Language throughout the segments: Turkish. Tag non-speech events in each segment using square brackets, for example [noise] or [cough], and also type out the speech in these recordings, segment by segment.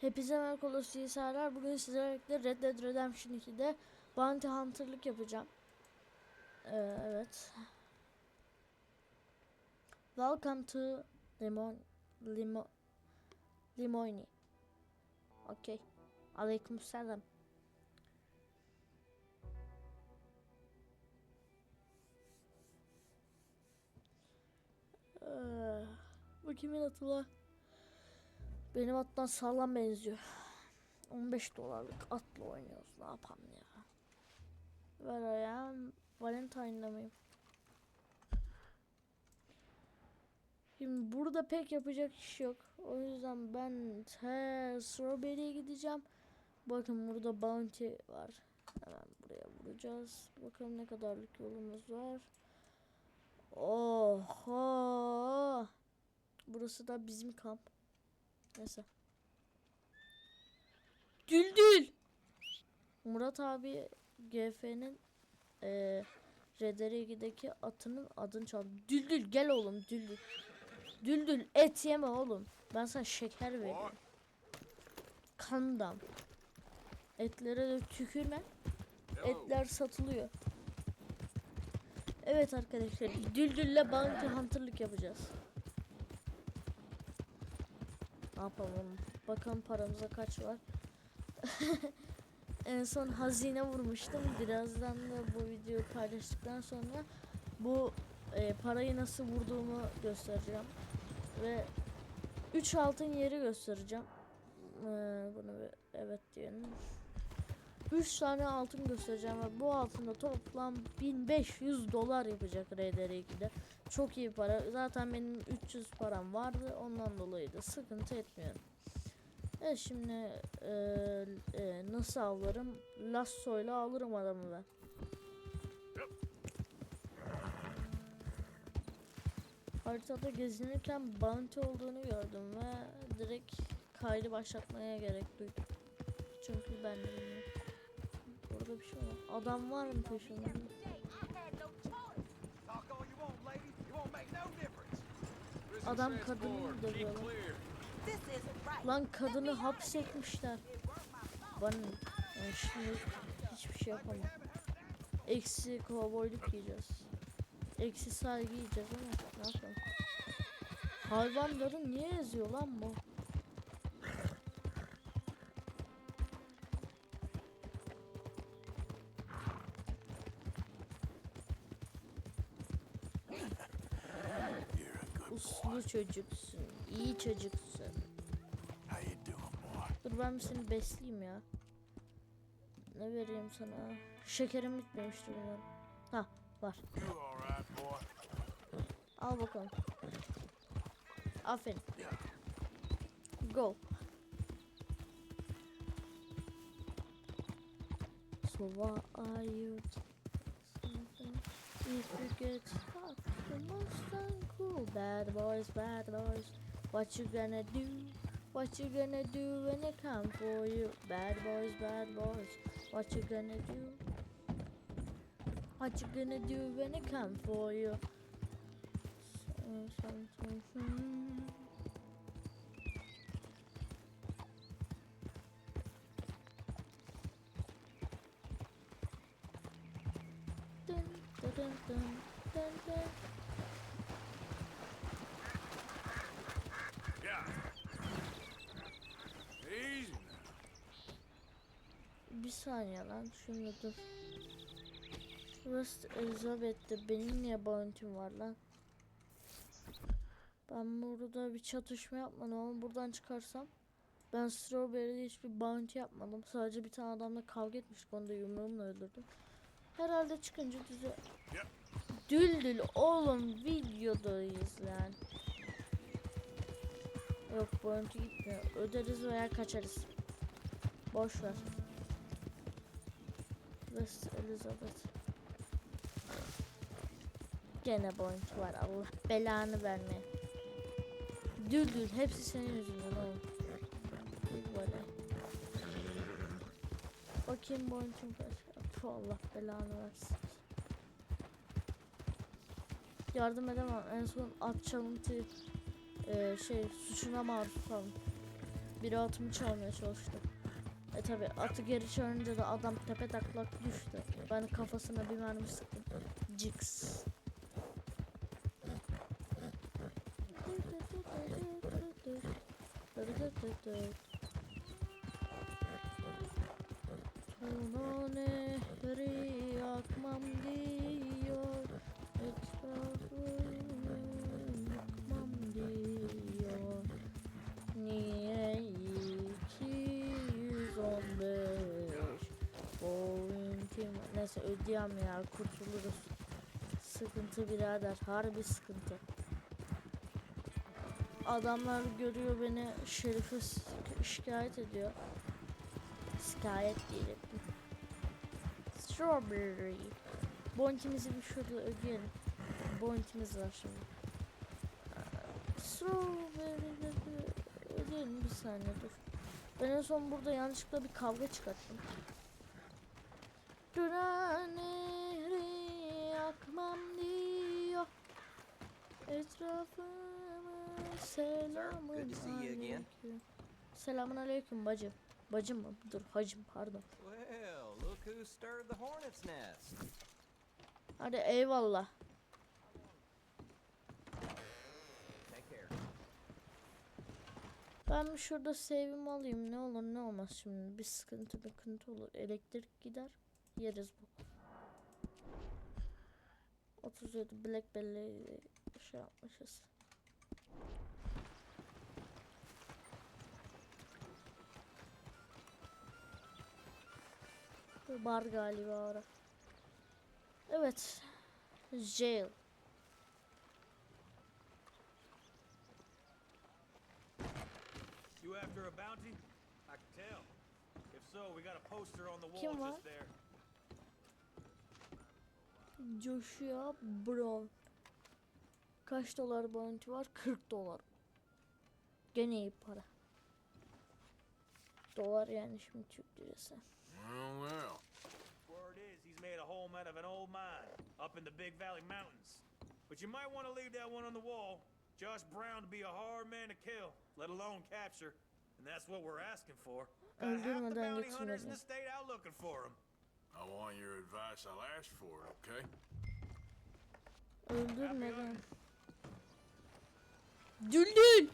Hepinize merhaba Sağlar. Bugün sizlerle Red Dead Redemption 2'de Bounty Hunter'lık yapacağım. Ee, evet. Welcome to Limon Limo Limoni. Okay. Aleykümselam. Ee, bu kimin atı la? Benim attan sağlam benziyor. 15 dolarlık atla oynuyoruz. Ne yapalım ya? Ver ayağım. Valentine'da mıyım? Şimdi burada pek yapacak iş yok. O yüzden ben he, Strawberry'e gideceğim. Bakın burada bounty var. Hemen buraya vuracağız. Bakalım ne kadarlık yolumuz var. Oho. Burası da bizim kamp. Neyse. Düldül. Murat abi GF'nin eee RDR2'deki atının adını çaldı. Düldül gel oğlum Düldül. Düldül et yeme oğlum. Ben sana şeker veriyorum. Kandam. Etlere de tükürme. Etler satılıyor. Evet arkadaşlar. Düldül'le bounty hunter'lık yapacağız. Ne yapalım? Bakalım paramıza kaç var. [laughs] en son hazine vurmuştum. Birazdan da bu videoyu paylaştıktan sonra bu e, parayı nasıl vurduğumu göstereceğim. Ve 3 altın yeri göstereceğim. Ee, bunu bir evet diyelim. 3 tane altın göstereceğim ve bu altında toplam 1500 dolar yapacak RDR2'de. Çok iyi para. Zaten benim 300 param vardı. Ondan dolayı da sıkıntı etmiyorum. Evet şimdi e, e, nasıl alırım? Lassoyla alırım adamı ben. Haritada gezinirken bounty olduğunu gördüm ve direkt kaydı başlatmaya gerek duydum. Çünkü ben de bir şey var. Adam var mı peşinde? Day, I had no choice. Talk all you want, lady. It won't make no difference. Adam kadını dövüyor. lan. Kadını hapsetmişler. Bana? Yani şimdi hiçbir şey yapamam. Eksi kovboyluk yiyeceğiz. Eksi saygı yiyeceğiz ama ne yapalım? Hayvanları niye eziyor lan bu? Çocuksun, iyi çocuksun. Dur ben seni besleyeyim ya. Ne vereyim sana? Şekerim bitmemiştir umarım. Ha var. Al bakalım. Aferin. Go. So why are you something if you get most uncool. Bad boys bad boys. What you gonna do? What you gonna do when they come for you? Bad boys bad boys. What you gonna do? What you gonna do when they come for you? Dun, dun, dun, dun, dun. Bir saniye lan şunu dur. Burası Elizabeth'te benim niye bounty'm var lan? Ben burada bir çatışma yapmadım ama buradan çıkarsam ben Strawberry'de hiçbir bounty yapmadım. Sadece bir tane adamla kavga etmiştik onu da yumruğumla öldürdüm. Herhalde çıkınca düze... Düldül oğlum videodayız lan. Yok bounty gitmiyor. Öderiz veya kaçarız. Boş ver. West Elizabeth. Gene bounty var Allah belanı vermeye. Düldül hepsi senin yüzünden oğlum. Böyle. Bakayım bounty'm kaç. Puh, Allah belanı versin. Yardım edemem. En son at çalıntı e, şey suçuna maruz kaldım. Biri atımı çalmaya çalıştı. E tabi atı geri çağırınca da adam tepe taklak düştü. Ben kafasına bir mermi sıktım. Cix. Tuna nehri akmam Neyse ödeyem ya kurtuluruz. Sıkıntı birader harbi sıkıntı. Adamlar görüyor beni şerife s- şikayet ediyor. Şikayet değil Strawberry. Bounty'mizi bir şurada ödeyelim. Bounty'miz var şimdi. Strawberry'leri ödeyelim bir saniye dur. Ben en son burada yanlışlıkla bir kavga çıkarttım Duran nehri yakmam diyor. Etrafımı selamun aleyküm. Selamun aleyküm bacım. Bacım mı? Dur hacım pardon. Well, look who stirred the hornet's nest. Hadi eyvallah. Ben şurada save'imi alayım. Ne olur ne olmaz şimdi. Bir sıkıntı bir sıkıntı olur. Elektrik gider yeriz bu 37 black belly şey yapmışız Bar galiba ara. Evet. Jail. You after a bounty? I can tell. If so, we got a poster on the wall just there. Joshua Brown. Kaç dolar bounty var? 40 dolar. Gene iyi para. Dolar yani şimdi Türk lirası. Well, well. Word is, he's made a home out of an old mine up in the Big Valley Mountains. But you might want to leave that one on the wall. Josh Brown to be a hard man to kill, let alone capture. And that's what we're asking for. Got half the bounty hunters in the state out looking for him. I want your advice. I'll ask for it, okay? Öldürmeden. Düldül.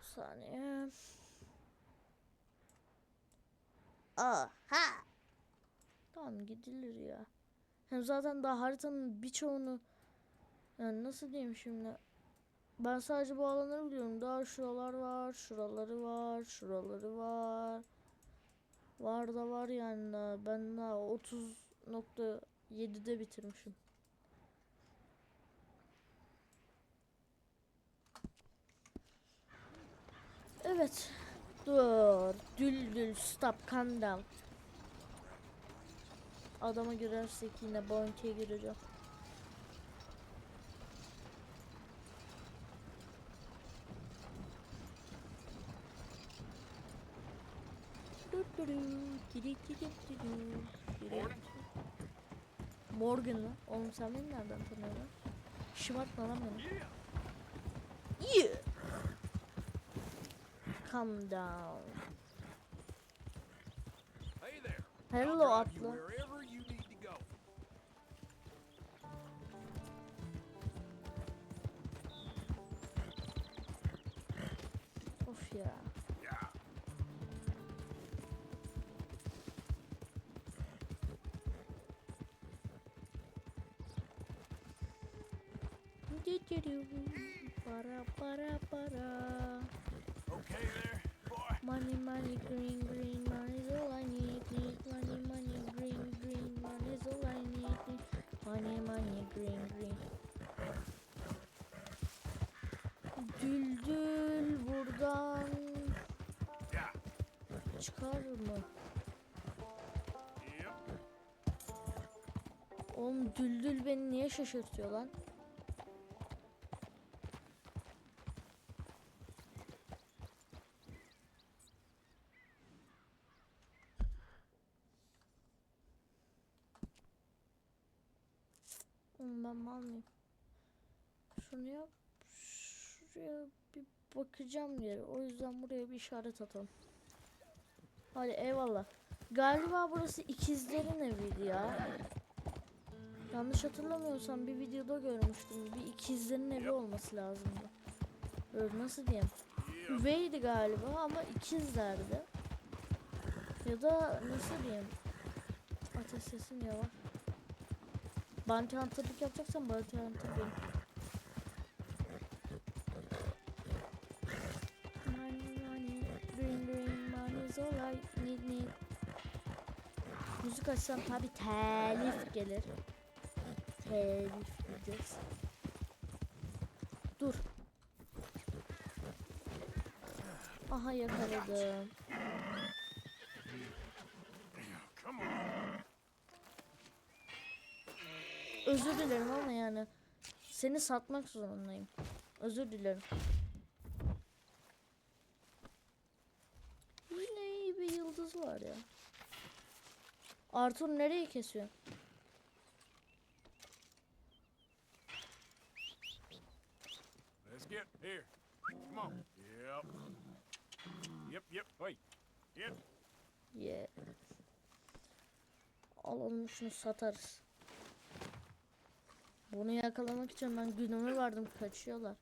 Saniye. Aha. Tamam gidilir ya. Hem zaten daha haritanın birçoğunu yani nasıl diyeyim şimdi ben sadece bu alanları biliyorum. Daha şuralar var, şuraları var, şuraları var. Var da var yani daha. Ben daha 30.7'de bitirmişim. Evet. Dur. Düldül stop calm down. Adama girersek yine bounty'ye gireceğim. Morgan lan. Oğlum sen beni nereden tanıyorsun? Şımartma lan beni. Yeah. Calm down. Hello atlı. Para para para. Okay there, boy. Money money green green money's all I need need money money green green money's all I need need money money green green. Düldül buradan çıkar mı? Oğlum Düldül beni niye şaşırtıyor lan? Oğlum ben mal mıyım? Şunu yap, şuraya bir bakacağım yere. O yüzden buraya bir işaret atalım. Hadi eyvallah. Galiba burası ikizlerin eviydi ya. Yanlış hatırlamıyorsam bir videoda görmüştüm. Bir ikizlerin evi olması lazımdı. Böyle nasıl diyeyim? Üveydi galiba ama ikizlerdi. Ya da nasıl diyeyim? Ateş sesim ya var. Bounty Hunter'lık yapacaksan Bounty Hunter benim. Money, money, green, green, money is all need, need. Müzik açsam tabi telif gelir. Telif yiyeceğiz. Dur. Aha yakaladım. Özür dilerim ama yani seni satmak zorundayım. Özür dilerim. Yine iyi bir yıldız var ya. Arthur nereyi kesiyor? Let's get here. Come on. Yep. Yep, yep. Wait. Yep. Yeah. Alalım şunu satarız. Bunu yakalamak için ben günümü verdim kaçıyorlar.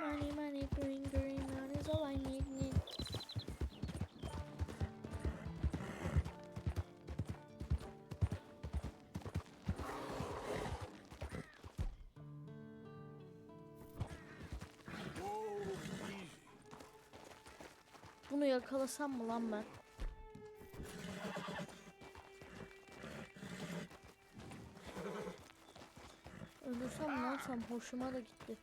Money money green green money is all I need need. Bunu yakalasam mı lan ben? Ölürsem ne yapsam hoşuma da gitti.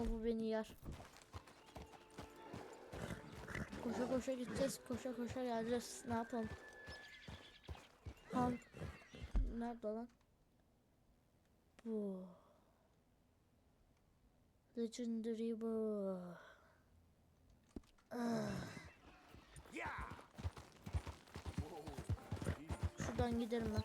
Ama bu beni yer. Koşa koşa gideceğiz, koşa koşa geleceğiz. Ne yapalım? Han nerede lan? Bu. Legendary bu. Ah, şuradan giderim ben.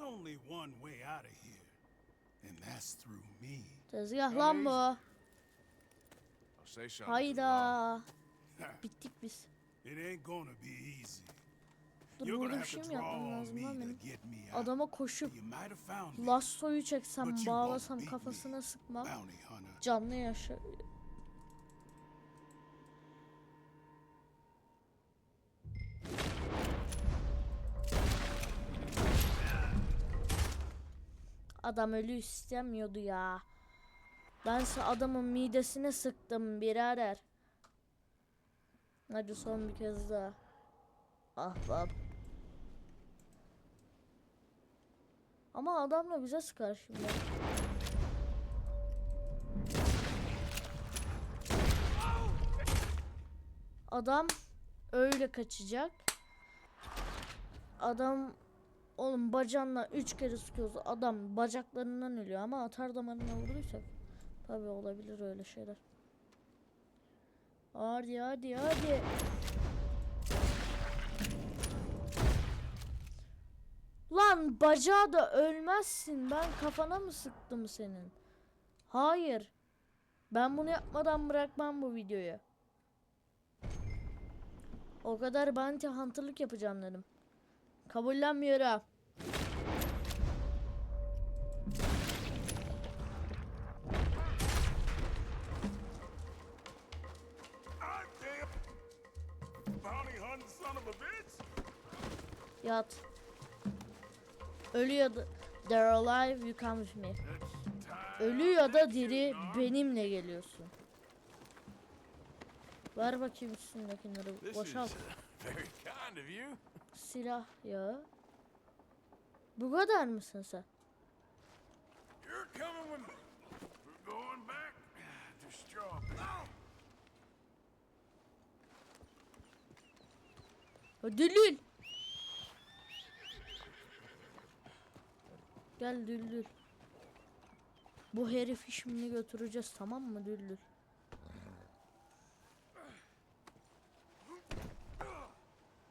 only one way out of here, and that's through me. Tezgah lan bu. I'll say something. to the law. Hayda. [laughs] Bittik biz. It ain't gonna be easy. Dur burada bir şey mi yapmam lazım lan benim? Adama koşup lastoyu çeksem, bağlasam, kafasına sıkmam. Canlı yaşa. Adam ölü istemiyordu ya. Bense adamın midesine sıktım birader. Hadi son bir kez daha. Ah Ama adam da bize sıkar şimdi. Adam öyle kaçacak. Adam oğlum bacağından üç kere sıkıyoruz. Adam bacaklarından ölüyor ama atar damarına vurduysak tabi olabilir öyle şeyler. Hadi hadi hadi. Lan bacağı da ölmezsin. Ben kafana mı sıktım senin? Hayır. Ben bunu yapmadan bırakmam bu videoyu. O kadar bounty hunter'lık yapacağım dedim. Kabullenmiyorum. I Ölü ya da they're alive you come with me. Ölü ya da diri benimle geliyorsun. Ver bakayım üstündekileri boşalt. you. Silah ya. Bu kadar mısın sen? You're coming with me. We're going back to Strawberry. Ha, Düldül. Gel Düldül. Bu herifi şimdi götüreceğiz tamam mı Düldül?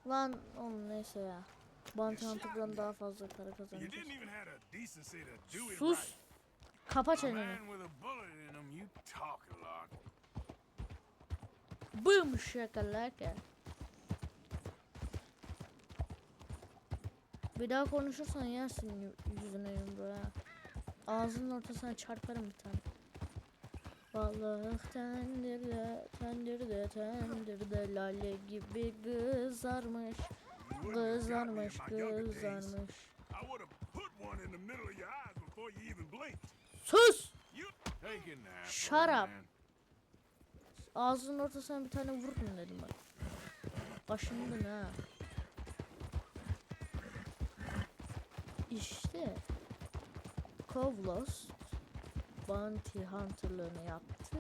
Lan oğlum neyse ya. Hunter'dan daha fazla para kazanacağız. even have the decency to do it Sus. right. Kapa A çeneni. man with a bullet in him, you talk a lot. Boom şakalaka. Bir daha konuşursan yersin yü- yüzüne yumruğu ha. Ağzının ortasına çarparım bir tane. Balık tendirde, tendirde, tendirde lale gibi kızarmış. You wouldn't have got me in Kızarmış, kızarmış. Blinked. Sus! Man. Ağzının ortasına bir tane vurun dedim bak. Başımdın ha. İşte Kovlos bounty hunter'lığını yaptı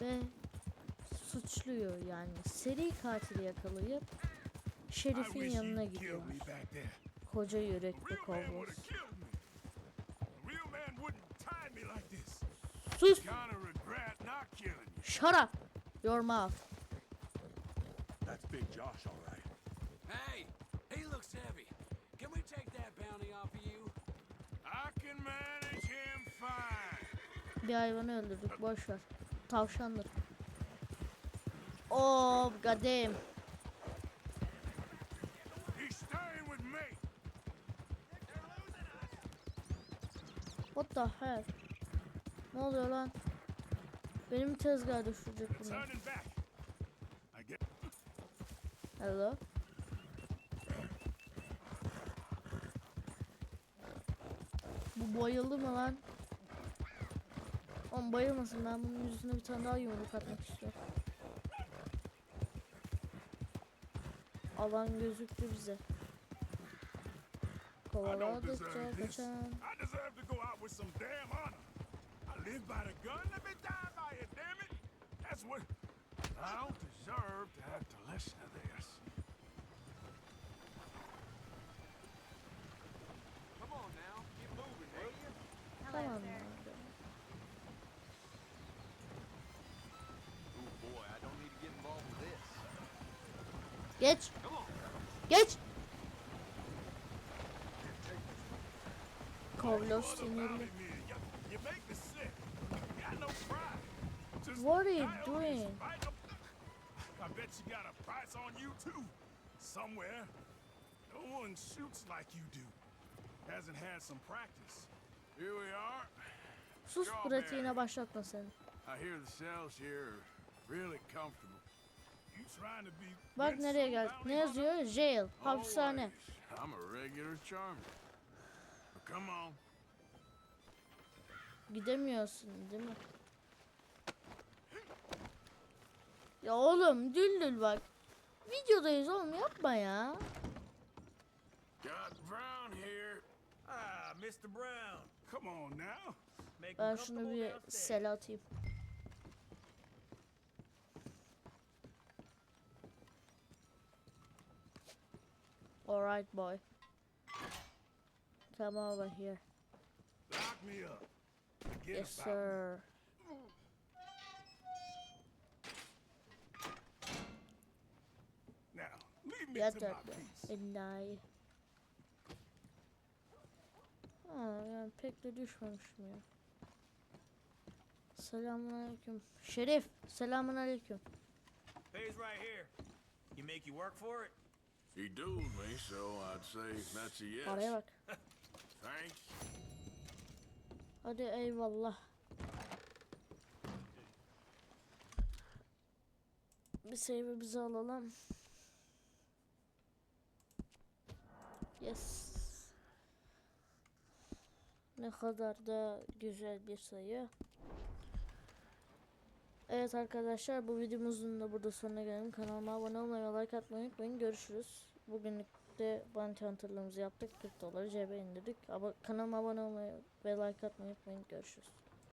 ve suçluyor yani seri katili yakalayıp şerifin yanına gidiyor. Koca yürekli Kovlos. Sus! Shut up! Your mouth. That's Big Josh, all right. Bir hayvanı öldürdük boş ver. Tavşandır. Oh goddamn. What the hell? Ne oluyor lan? Benim tezgaha düşürecek bunlar. Hello? Bu bayıldı mı lan? Oğlum bayılmasın ben bunun yüzüne bir tane daha yumruk atmak istiyorum. Alan gözüktü bize. Kovaladıkça kaçan. I don't deserve to have to listen to this. Got no pride. Just What are you doing? I bet you got a price on you too. Somewhere. No one shoots like you do. Hasn't had some practice. Here we are. Sus pratiğine başlatma sen. I hear the cells here are really comfortable. Bak nereye geldik. Ne yazıyor? Jail. Hapishane. Gidemiyorsun değil mi? Ya oğlum düldül bak. Videodayız oğlum yapma ya. Ah, Ben şunu bir sel atayım. Alright boy. Come over here. Lock me up. Forget Yes sir. Now, leave me to my peace. Enayi. Ha yani pek de düşmemişim ya. Selamünaleyküm. Şerif, selamünaleyküm. Pays right here. You make you work for it? He dueled me, so I'd say that's a yes. Paraya bak. [laughs] Thanks. Hadi eyvallah. Bir save'imizi alalım. Yes. Ne kadar da güzel bir sayı. Evet arkadaşlar bu videomuzun da burada sonuna gelelim. Kanalıma abone olmayı ve like atmayı unutmayın. Görüşürüz. Bugünlük de Bounty Hunter'larımızı yaptık. 40 doları cebe indirdik. Ama kanalıma abone olmayı ve like atmayı unutmayın. Görüşürüz.